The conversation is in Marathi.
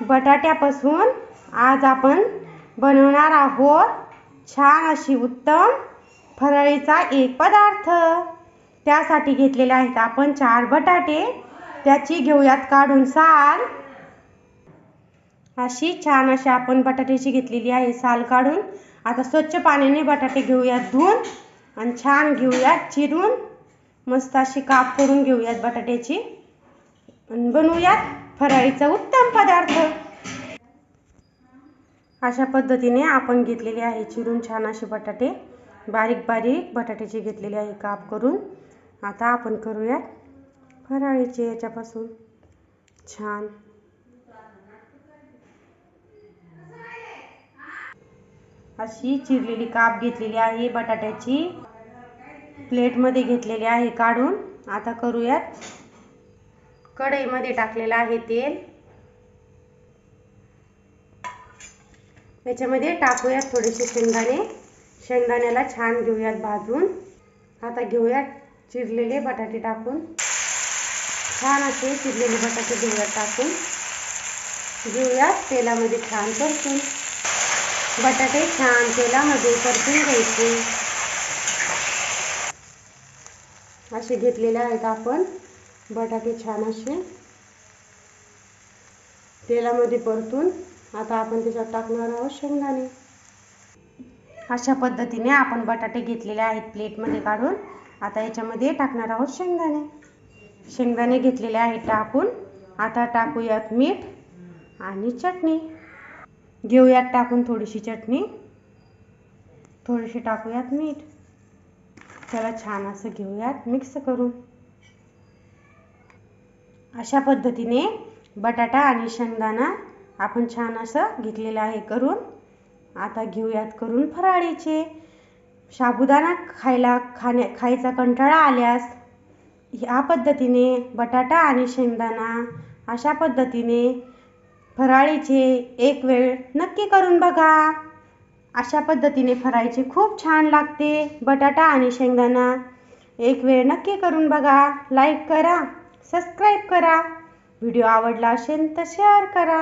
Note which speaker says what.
Speaker 1: बटाट्यापासून आज आपण बनवणार आहोत छान अशी उत्तम फराळीचा एक पदार्थ. त्यासाठी घेतलेले आहेत आपण चार बटाटे. त्याची घेऊयात काढून साल. अशी छान अशी आपण बटाट्याची घेतलेली आहे साल काढून. आता स्वच्छ पाण्याने बटाटे घेऊयात धुवून आणि छान घेऊयात चिरून. मस्त अशी काप करून घेऊयात बटाट्याची. आणि बनवूयात. फराळीचा उत्तम पदार्थ. अशा पद्धतीने आपण घेतलेले आहे चिरून छान असे बटाटे. बारीक बारीक बटाट्याचे घेतलेले आहे काप करून. आता आपण करूयात फराळीचे याच्यापासून. छान. अशी चिरलेली काप घेतलेली आहे बटाट्याची. प्लेटमध्ये घेतलेली आहे काढून. आता करूयात कढईमध्ये टाकलेलं आहे तेल. त्याच्यामध्ये टाकूयात थोडेसे शेंगदाणे. शेंगदाण्याला छान घेऊयात भाजून. आता घेऊयात चिरलेले बटाटे टाकून. छान असे चिरलेले बटाटे घेऊयात टाकून. घेऊयात तेलामध्ये छान परतून. बटाटे छान तेलामध्ये परतून घ्यायचे. असे घेतलेले आहेत आपण. बटाटे छान असे. तेलामध्ये परतून आता आपण त्याच्यात टाकणार आहोत शेंगदाणे. अशा पद्धतीने आपण बटाटे घेतलेले आहेत प्लेटमध्ये काढून. आता याच्यामध्ये टाकणार आहोत शेंगदाणे. शेंगदाणे घेतलेले आहेत टाकून. आता टाकूयात मीठ आणि चटणी. घेऊयात टाकून थोडीशी चटणी. थोडीशी टाकूयात मीठ. त्याला छान असं घेऊयात मिक्स करून. अशा पद्धतीने बटाटा आणि शेंगदाणा आपण छान असं घेतलेलं आहे करून. आता घेऊयात करून फराळीचे. साबुदाणा खायला खाण्या खायचा कंटाळा आल्यास ह्या पद्धतीने बटाटा आणि शेंगदाणा अशा पद्धतीने फराळीचे एक वेळ नक्की करून बघा. अशा पद्धतीने फराळीचे खूप छान लागते. बटाटा आणि शेंगदाणा एक वेळ नक्की करून बघा. लाईक करा. सबस्क्राईब करा. व्हिडिओ आवडला असेल तर शेअर करा.